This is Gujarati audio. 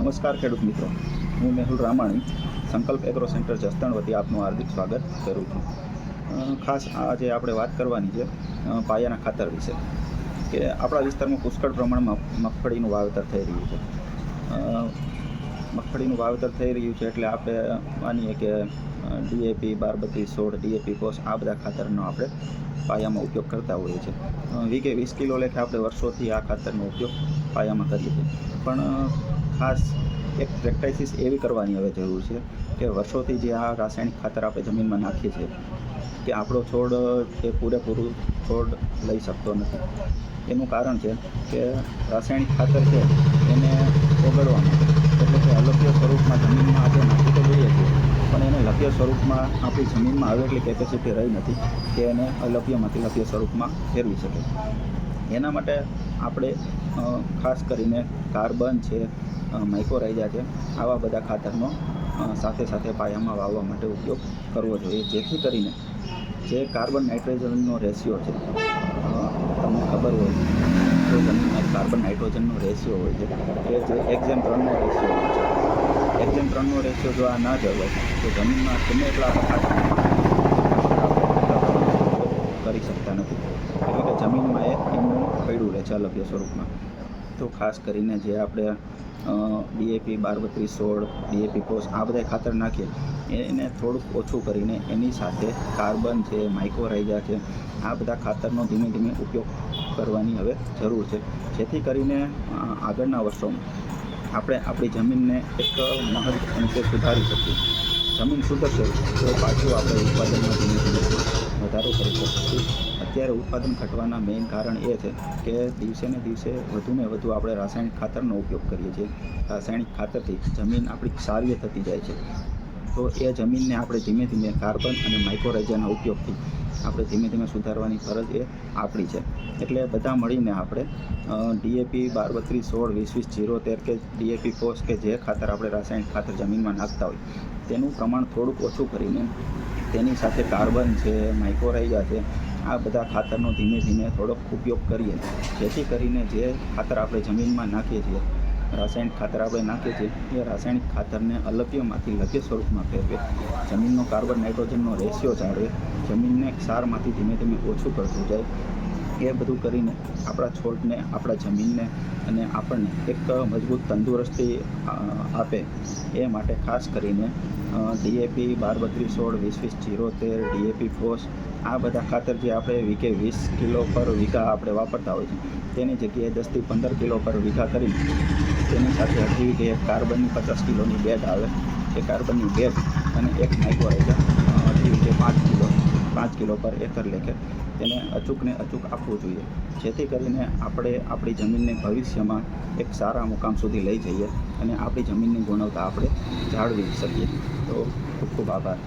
નમસ્કાર ખેડૂત મિત્રો. હું મેહુલ રામાણી, સંકલ્પ એગ્રો સેન્ટર જસદણ વતી આપનું હાર્દિક સ્વાગત કરું છું. ખાસ આજે આપણે વાત કરવાની છે પાયાના ખાતર વિશે. કે આપણા વિસ્તારમાં પુષ્કળ પ્રમાણમાં મગફળીનું વાવેતર થઈ રહ્યું છે. મગફળીનું વાવેતર થઈ રહ્યું છે એટલે આપણે માનીએ કે ડીએપી બાર બત્રીસ સોળ, ડીએપી, કોસ આ બધા ખાતરનો આપણે પાયામાં ઉપયોગ કરતા હોઈએ છીએ. વીકે વીસ કિલો લેખે આપણે વર્ષોથી આ ખાતરનો ઉપયોગ પાયામાં કરીએ છીએ. પણ ખાસ એક પ્રેક્ટિસિસ એવી કરવાની હવે જરૂર છે કે વર્ષોથી જે આ રાસાયણિક ખાતર આપણે જમીનમાં નાખીએ છીએ કે આપણો છોડ એ પૂરેપૂરું છોડ લઈ શકતો નથી. એનું કારણ છે કે રાસાયણિક ખાતર છે એને ઓગળવામાં એટલે કે અલભ્ય સ્વરૂપમાં જમીનમાં આપણે નાખી તો જોઈએ છીએ, પણ એને લભ્ય સ્વરૂપમાં આપણી જમીનમાં આવે એટલી કેપેસિટી રહી નથી કે એને અલભ્યમાંથી લભ્ય સ્વરૂપમાં ફેરવી શકે. એના માટે આપણે ખાસ કરીને કાર્બન છે માઇક્રોરાઇઝા છે, આવા બધા ખાતરનો સાથે સાથે પાયામાં વાવવા માટે ઉપયોગ કરવો જોઈએ. જેથી કરીને જે કાર્બન નાઇટ્રોજનનો રેશિયો છે તમને ખબર હોય જમીનમાં કાર્બન નાઇટ્રોજનનો રેશિયો હોય છે, કે જે એક્ઝેમ ત્રણનો રેશિયો હોય છે. એક્ઝેમ ત્રણનો રેશિયો જો આ ના જળવાય, તો જમીનમાં ગમે એટલા આપણે ખાતર કરી શકતા નથી એટલે કે જમીનમાં એ એમનું અલભ્ય સ્વરૂપમાં. તો ખાસ કરીને જે આપણે ડીએપી બાર બત્રીસ સોળ ડીએપી પોસ, આ બધા ખાતર નાખીએ, એને થોડુંક ઓછું કરીને એની સાથે કાર્બન છે માઇક્રોરાઇઝા છે, આ બધા ખાતરનો ધીમે ધીમે ઉપયોગ કરવાની હવે જરૂર છે. જેથી કરીને આગળના વર્ષોમાં આપણે આપણી જમીનને એક મહદ અંશે સુધારી શકીએ. જમીન સુધરશે તો પાછું આપણે ઉત્પાદનમાં ધીમે ધીમે વધારો કરી શકીશું અત્યારે ઉત્પાદન ઘટવાના મેઇન કારણ એ છે કે દિવસે ને દિવસે વધુને વધુ આપણે રાસાયણિક ખાતરનો ઉપયોગ કરીએ છીએ. રાસાયણિક ખાતરથી જમીન આપણી ક્ષાર્ય થતી જાય છે. તો એ જમીનને આપણે ધીમે ધીમે કાર્બન અને માઇક્રોરાઇઝાના ઉપયોગથી આપણે ધીમે ધીમે સુધારવાની ફરજ એ આપણી છે. એટલે બધા મળીને આપણે ડીએપી બાર બત્રીસ સોળ વીસ વીસ જીરો તેર કે ડીએપી ફોસ કે જે ખાતર આપણે રાસાયણિક ખાતર જમીનમાં નાખતા હોય, તેનું પ્રમાણ થોડુંક ઓછું કરીને તેની સાથે કાર્બન છે માઇક્રોરાઇઝા છે, આ બધા ખાતરનો ધીમે ધીમે થોડોક ઉપયોગ કરીએ. જેથી કરીને જે ખાતર આપણે જમીનમાં નાખીએ છીએ રાસાયણિક ખાતર આપણે નાખીએ છીએ, એ રાસાયણિક ખાતરને અલભ્યમાંથી લભ્ય સ્વરૂપમાં ફેરવે. જમીનનો કાર્બન નાઇટ્રોજનનો રેશિયો જાળવે. જમીનને ક્ષારમાંથી ધીમે ધીમે ઓછું કરતું જાય. એ બધું કરીને આપણા છોડને, આપણા જમીનને અને આપણને એક મજબૂત તંદુરસ્તી આપે એ માટે ખાસ કરીને ડીએપી બાર બત્રીસ સોળ, વીસ વીસ જીરો તેર ડીએપી ફોસ આ બધા ખાતર જે આપણે વીકે વીસ કિલો પર વીઘા આપણે વાપરતા હોય છે, તેની જગ્યાએ દસથી પંદર કિલો પર વીઘા કરી તેની સાથે અઢી વીઘે એક કાર્બનની પચાસ કિલોની બેગ આવે, એ કાર્બનની બેગ અને એક માઇક્રોરાઇઝર અઢી વીઘે પાંચ કિલો પાંચ કિલો પર એકર લેખે તેને અચૂકને અચૂક આપવું જોઈએ. જેથી કરીને આપણે આપણી જમીનને ભવિષ્યમાં એક સારા મુકામ સુધી લઈ જઈએ અને આપણી જમીનની ગુણવત્તા આપણે જાળવી શકીએ. તો ખૂબ ખૂબ આભાર.